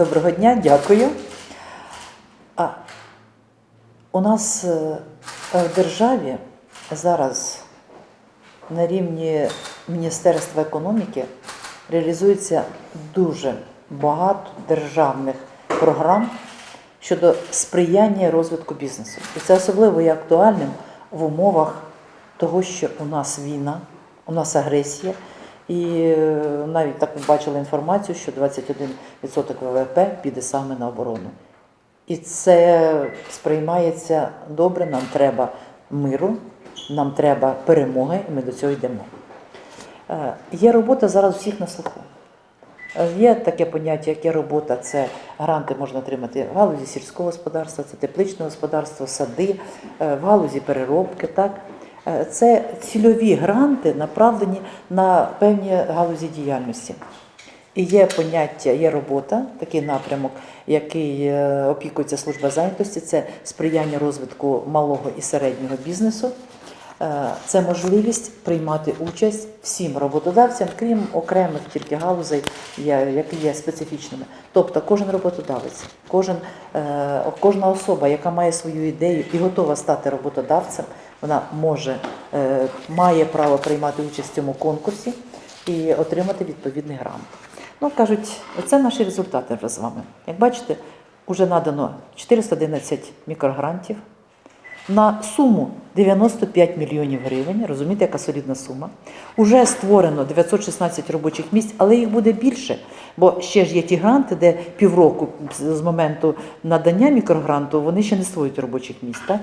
Доброго дня, дякую. А, у нас е, в державі зараз на рівні Міністерства економіки реалізується дуже багато державних програм щодо сприяння розвитку бізнесу. І це особливо є актуальним в умовах того, що у нас війна, у нас агресія. І е, навіть так ми бачили інформацію, що 21% ВВП піде саме на оборону. І це сприймається добре. Нам треба миру, нам треба перемоги, і ми до цього йдемо. Е, Є робота зараз у всіх на слуху. Е, Є таке поняття, як є робота, це гранти можна отримати в галузі сільського господарства, це тепличне господарство, сади, в галузі переробки. Так? Е, Це цільові гранти, направлені на певні галузі діяльності. І є поняття, є робота, такий напрямок, який е, опікується служба зайнятості, це сприяння розвитку малого і середнього бізнесу. Е, Це можливість приймати участь всім роботодавцям, крім окремих тільки галузей, які є специфічними. Тобто кожен роботодавець, кожен, кожна особа, яка має свою ідею і готова стати роботодавцем, вона може, е, має право приймати участь в цьому конкурсі і отримати відповідний грант. Ну, кажуть, це наші результати вже з вами. Як бачите, вже надано 411 мікрогрантів на суму 95 мільйонів гривень. Розумієте, яка солідна сума. Уже створено 916 робочих місць, але їх буде більше. Бо ще ж є ті гранти, де півроку з моменту надання мікрогранту вони ще не створюють робочих місць. Так?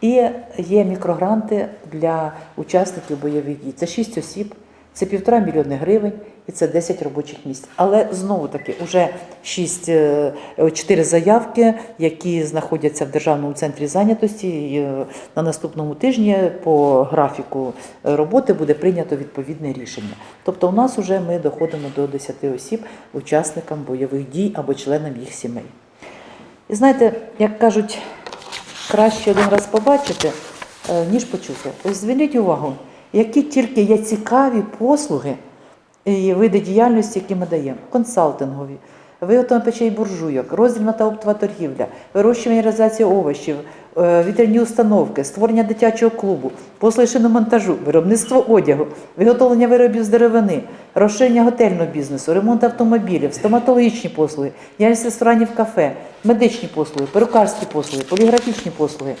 І є мікрогранти для учасників бойових дій. Це 6 осіб, це півтора мільйони гривень і це 10 робочих місць. Але знову таки, вже 6, 4 заявки, які знаходяться в Державному центрі зайнятості. І е, на наступному тижні по графіку е, роботи буде прийнято відповідне рішення. Тобто, у нас вже ми доходимо до 10 осіб, учасникам бойових дій або членам їх сімей. І знаєте, як кажуть, краще один раз побачити, е, ніж почути. Ось зверніть увагу, які тільки є цікаві послуги і види діяльності, які ми даємо. Консалтингові, виготовлення печей буржуйок, роздільна та оптова торгівля, вирощування і реалізація овочів, е, вітряні установки, створення дитячого клубу, послуги шиномонтажу, виробництво одягу, виготовлення виробів з деревини, розширення готельного бізнесу, ремонт автомобілів, стоматологічні послуги, діяльність ресторанів кафе, медичні послуги, перукарські послуги, поліграфічні послуги,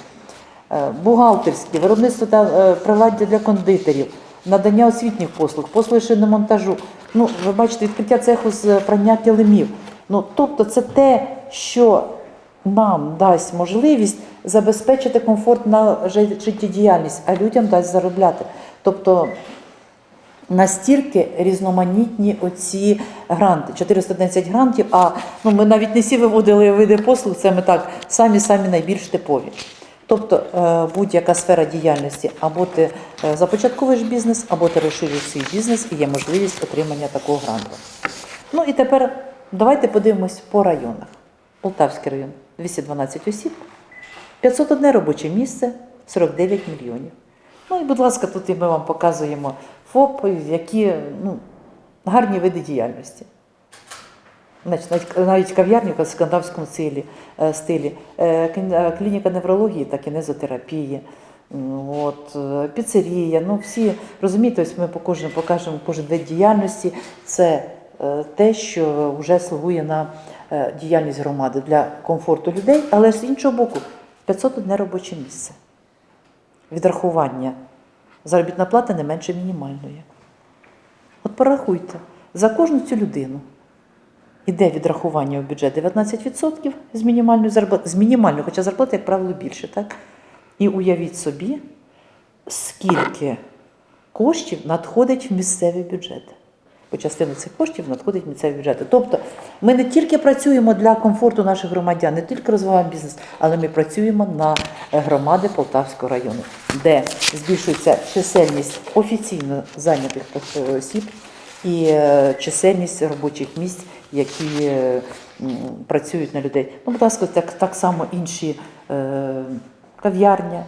е, бухгалтерські, виробництво та е, приладдя для кондитерів, надання освітніх послуг, послуги шиномонтажу. Ну, ви бачите, відкриття цеху з прання килимів. Ну, тобто, це те, що нам дасть можливість забезпечити комфортну жи- життєдіяльність, а людям дасть заробляти. Тобто настільки різноманітні оці гранти. 411 грантів, а ну, ми навіть не всі виводили види послуг, це ми так самі-самі найбільш типові. Тобто е, будь-яка сфера діяльності, або ти е, започатковуєш бізнес, або ти розширюєш свій бізнес і є можливість отримання такого гранту. Ну і тепер давайте подивимось по районах. Полтавський район 212 осіб, 501 робоче місце, 49 мільйонів. Ну і, будь ласка, тут і ми вам показуємо ФОП, які ну, гарні види діяльності. Навіть, кав'ярні в скандинавському стилі, е, стилі. Е, клін- е, клініка неврології та кінезотерапії, от, е, піцерія, ну всі, розумієте, ось ми по кожному покажемо кожен вид діяльності. Це е, те, що вже слугує на е, діяльність громади для комфорту людей, але з іншого боку, 501 робоче місце. Відрахування. Заробітна плата не менше мінімальної. От порахуйте, за кожну цю людину іде відрахування у бюджет 19% з мінімальної зарплати, з мінімальної, хоча зарплата, як правило, більше, так? І уявіть собі, скільки коштів надходить в місцеві бюджети. Бо частина цих коштів надходить місцеві бюджети. Тобто ми не тільки працюємо для комфорту наших громадян, не тільки розвиваємо бізнес, але ми працюємо на е, громади Полтавського району, де збільшується чисельність офіційно зайнятих е, осіб і е, чисельність робочих місць, які працюють на людей. Ну, будь ласка, так, так само інші кав'ярня,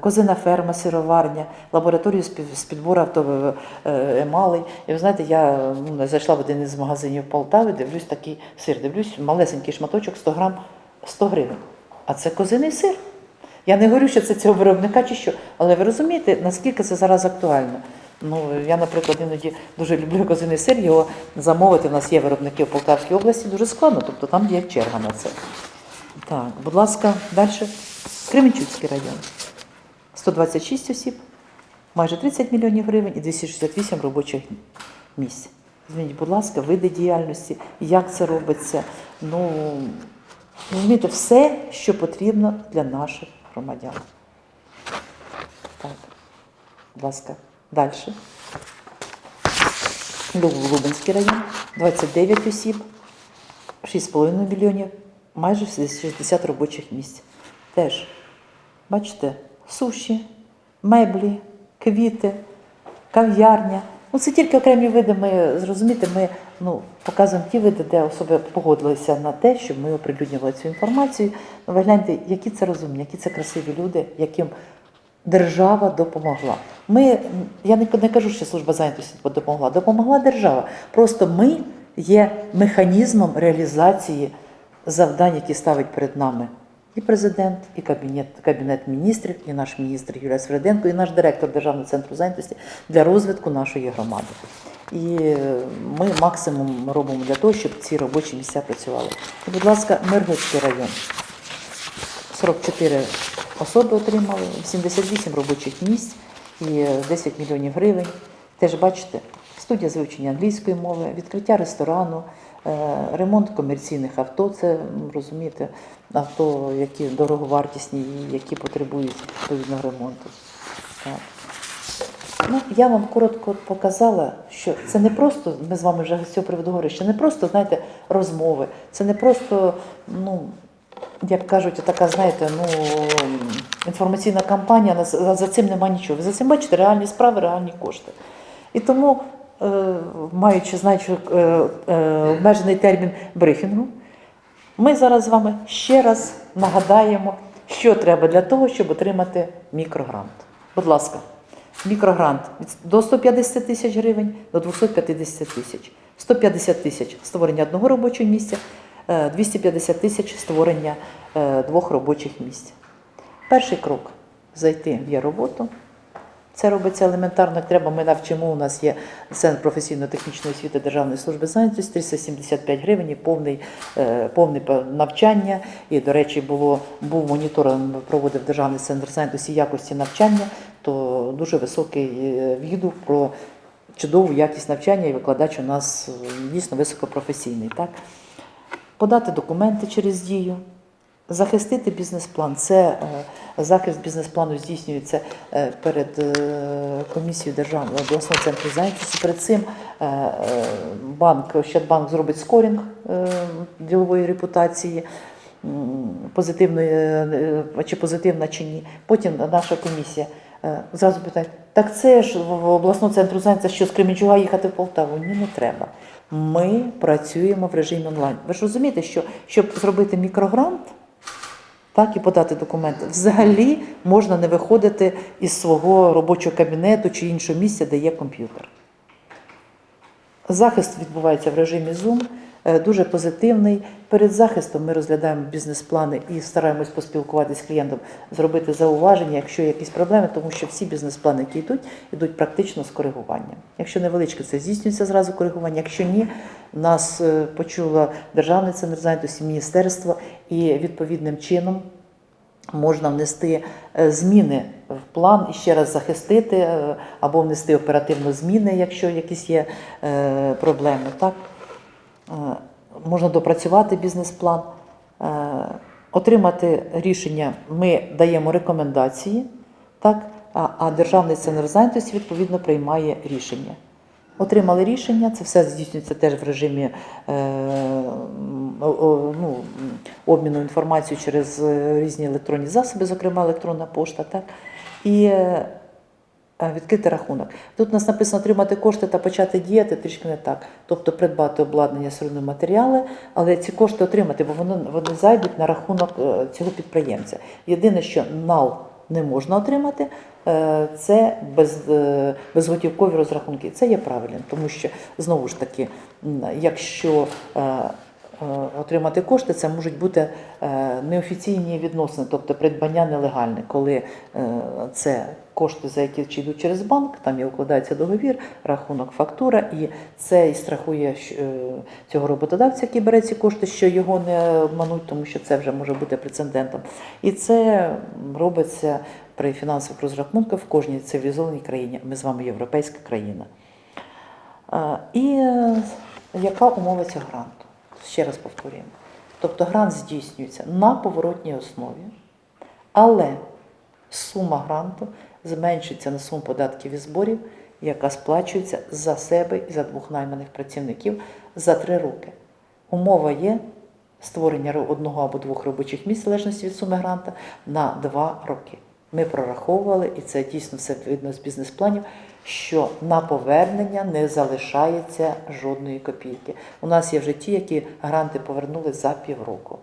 козина ферма, сироварня, лабораторію з під- з підбору авто е, емалей. І ви знаєте, я ну, зайшла в один із магазинів Полтави, дивлюсь такий сир, дивлюсь, малесенький шматочок 100 грам 100 гривень. А це козиний сир. Я не говорю, що це цього виробника чи що, але ви розумієте, наскільки це зараз актуально. Ну, я, наприклад, іноді дуже люблю козиний сир, його замовити. У нас є виробники в Полтавській області, дуже складно, тобто там є черга на це. Так, будь ласка, далі. Кременчуцький район. 126 осіб, майже 30 мільйонів гривень і 268 робочих місць. Змініть, будь ласка, види діяльності, як це робиться. Ну, розумієте, все, що потрібно для наших громадян. Так, будь ласка, далі. Луб- Лубенський район, 29 осіб, 6,5 мільйонів, майже 60 робочих місць. Теж, бачите, суші, меблі, квіти, кав'ярня. Ну, це тільки окремі види. Ми зрозумієте, ми ну, показуємо ті види, де особи погодилися на те, щоб ми оприлюднювали цю інформацію. Ну, ви гляньте, які це розумні, які це красиві люди, яким держава допомогла. Ми, я не, не кажу, що служба зайнятості допомогла, допомогла держава. Просто ми є механізмом реалізації завдань, які ставить перед нами і президент, і кабінет, кабінет міністрів, і наш міністр Юлія Свереденко, і наш директор Державного центру зайнятості для розвитку нашої громади. І е, ми максимум робимо для того, щоб ці робочі місця працювали. І, будь ласка, Миргородський район. 44 особи отримали, 78 робочих місць і 10 мільйонів гривень. Теж бачите, студія з вивчення англійської мови, відкриття ресторану, е, ремонт комерційних авто. Це розумієте, авто, які дороговартісні і які потребують відповідного ремонту. Так. Ну, я вам коротко показала, що це не просто, ми з вами вже з цього приводу говорили, що не просто, знаєте, розмови, це не просто, ну, як кажуть, така, знаєте, ну, інформаційна кампанія, за цим нема нічого. Ви за цим бачите реальні справи, реальні кошти. І тому, е, маючи, знаючи е, е, обмежений термін брифінгу, ми зараз з вами ще раз нагадаємо, що треба для того, щоб отримати мікрогрант. Будь ласка, мікрогрант до 150 тисяч гривень до 250 тисяч. 150 тисяч створення одного робочого місця, е, 250 тисяч створення е, двох робочих місць. Перший крок зайти в є роботу. Це робиться елементарно, як треба. Ми навчимо. У нас є центр професійно-технічної освіти Державної служби зайнятості 375 гривень, повний, е, повне навчання. І, до речі, було, був моніторинг, проводив Державний центр зайнятості якості навчання, то дуже високий е, відгук про чудову якість навчання, і викладач у нас е, дійсно високопрофесійний. Так? Подати документи через дію. Захистити бізнес-план. Це е, захист бізнес-плану здійснюється е, перед е, комісією Державного обласного центру зайнятості. Перед цим банк Ощадбанк зробить скорінг ділової репутації. Позитивної чи позитивна чи ні. Потім наша комісія зразу питає: так це ж в обласному центру зайнятості, що з Кременчуга їхати в Полтаву? Ні, не треба. Ми працюємо в режимі онлайн. Ви ж розумієте, що щоб зробити мікрогрант, так і подати документи. Взагалі можна не виходити із свого робочого кабінету чи іншого місця, де є комп'ютер. Захист відбувається в режимі Zoom, е, дуже позитивний. Перед захистом ми розглядаємо бізнес-плани і стараємось поспілкуватися з клієнтом, зробити зауваження, якщо є якісь проблеми, тому що всі бізнес-плани, які йдуть, йдуть практично з коригуванням. Якщо невеличке, це здійснюється зразу коригування. Якщо ні, нас е, почуло Державний центр зайнятості, міністерство і відповідним чином можна внести е, зміни в план і ще раз захистити е, або внести оперативно зміни, якщо якісь є е, проблеми. Так? Можна допрацювати бізнес-план, отримати рішення. Ми даємо рекомендації, так? а Державний центр зайнятості відповідно приймає рішення. Отримали рішення, це все здійснюється теж в режимі е, ну, обміну інформацією через е, різні електронні засоби, зокрема електронна пошта. Так? І е, е, відкрити рахунок. Тут у нас написано отримати кошти та почати діяти трішки не так. Тобто придбати обладнання сировини матеріали, але ці кошти отримати, бо вони, вони зайдуть на рахунок е, цього підприємця. Єдине, що нал не можна отримати, е, це без, е, безготівкові розрахунки. Це є правильним, тому що знову ж таки, якщо е, отримати кошти, це можуть бути е, неофіційні відносини, тобто придбання нелегальне, коли е, це кошти, за які чи йдуть через банк, там і укладається договір, рахунок, фактура, і це і страхує е, цього роботодавця, який бере ці кошти, що його не обмануть, тому що це вже може бути прецедентом. І це робиться при фінансових розрахунках в кожній цивілізованій країні. Ми з вами європейська країна. І е, яка умова цього гранту? Ще раз повторюємо. Тобто грант здійснюється на поворотній основі, але сума гранту зменшується на суму податків і зборів, яка сплачується за себе і за двох найманих працівників за три роки. Умова є створення одного або двох робочих місць, залежності від суми гранта, на два роки. Ми прораховували, і це дійсно все видно з бізнес-планів, що на повернення не залишається жодної копійки. У нас є вже ті, які гранти повернули за півроку.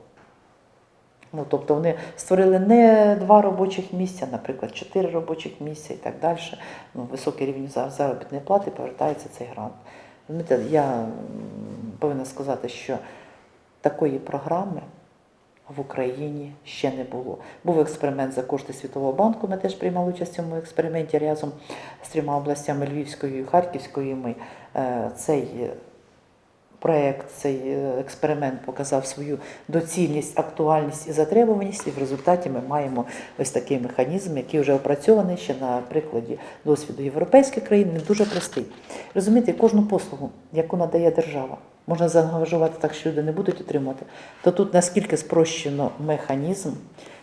Ну, тобто вони створили не два робочих місця, наприклад, чотири робочих місця і так далі. Ну, високий рівень заробітної плати повертається цей грант. Я повинна сказати, що такої програми в Україні ще не було. Був експеримент за кошти Світового банку. Ми теж приймали участь в цьому експерименті разом з трьома областями Львівською і Харківською. Ми е, цей проект, цей е, експеримент показав свою доцільність, актуальність і затребуваність, і в результаті ми маємо ось такий механізм, який вже опрацьований ще на прикладі досвіду європейських країн, він дуже простий. Розумієте, кожну послугу, яку надає держава, можна заангажувати так, що люди не будуть отримувати, то тут наскільки спрощено механізм.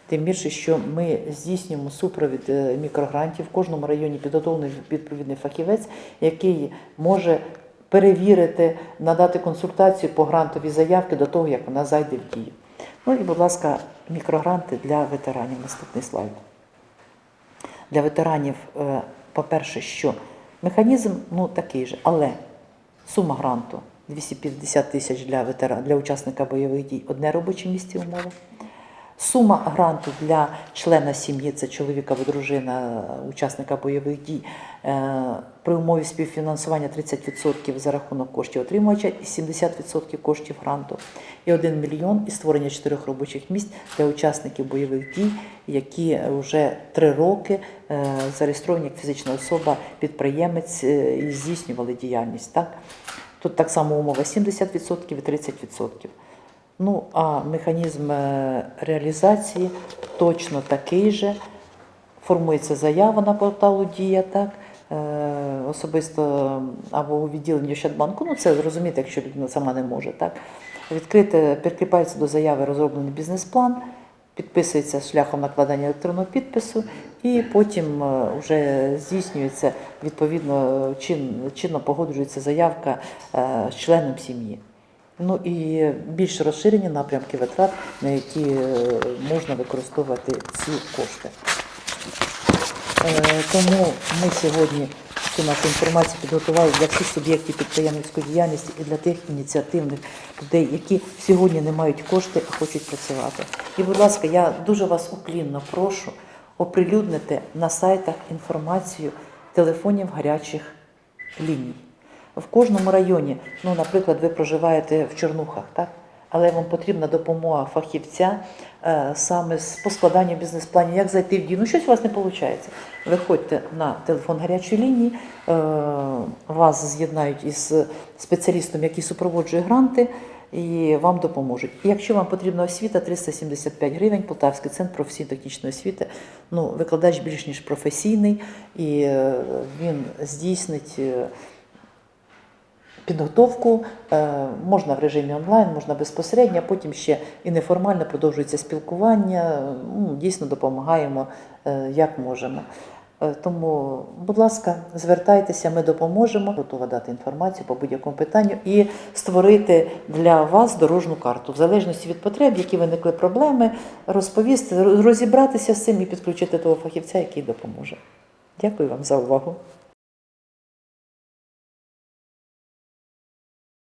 Тим більше, що ми здійснюємо супровід е, мікрогрантів в кожному районі підготовлений відповідний фахівець, який може перевірити, надати консультацію по грантовій заявці до того, як вона зайде в дію. Ну і, будь ласка, мікрогранти для ветеранів. Наступний слайд. Для ветеранів, е, по-перше, що механізм ну, такий же, але сума гранту 250 тисяч для ветера, для учасника бойових дій, одне робоче місце умови. Сума гранту для члена сім'ї, це чоловік або дружина учасника бойових дій, е, при умові співфінансування 30% за рахунок коштів отримувача і 70% коштів гранту. І 1 мільйон і створення чотирьох робочих місць для учасників бойових дій, які вже три роки е, зареєстровані як фізична особа, підприємець е, і здійснювали діяльність. Так? Тут так само умова 70% і 30%. Ну, а механізм е, реалізації точно такий же. Формується заява на порталу Дія, так? е, Особисто або у відділенні Ощадбанку, ну це зрозуміти, якщо людина сама не може. Так? Відкрити, прикріпається до заяви розроблений бізнес-план, підписується шляхом накладання електронного підпису, і потім е, вже здійснюється відповідно чин, чинно погоджується заявка з членом сім'ї. Ну і більш розширені напрямки витрат, на які е, можна використовувати ці кошти. Е, Тому ми сьогодні цю нашу інформацію підготували для всіх суб'єктів підприємницької діяльності і для тих ініціативних людей, які сьогодні не мають кошти, а хочуть працювати. І, будь ласка, я дуже вас уклінно прошу оприлюднити на сайтах інформацію телефонів гарячих ліній. В кожному районі, ну, наприклад, ви проживаєте в Чорнухах, так? але вам потрібна допомога фахівця е, саме з по складанню бізнес-планів, як зайти в дію. Ну, щось у вас не виходить. Виходьте на телефон гарячої лінії, е, вас з'єднають із спеціалістом, який супроводжує гранти, і вам допоможуть. І якщо вам потрібна освіта, 375 гривень, Полтавський центр професійно-технічної освіти. Ну, викладач більш ніж професійний, і е, він здійснить. Підготовку е, можна в режимі онлайн, можна безпосередньо, потім ще і неформально продовжується спілкування. Ну, дійсно допомагаємо е, як можемо. Е, Тому, будь ласка, звертайтеся, ми допоможемо. Готова дати інформацію по будь-якому питанню і створити для вас дорожню карту, в залежності від потреб, які виникли проблеми, розповісти, розібратися з цим і підключити того фахівця, який допоможе. Дякую вам за увагу.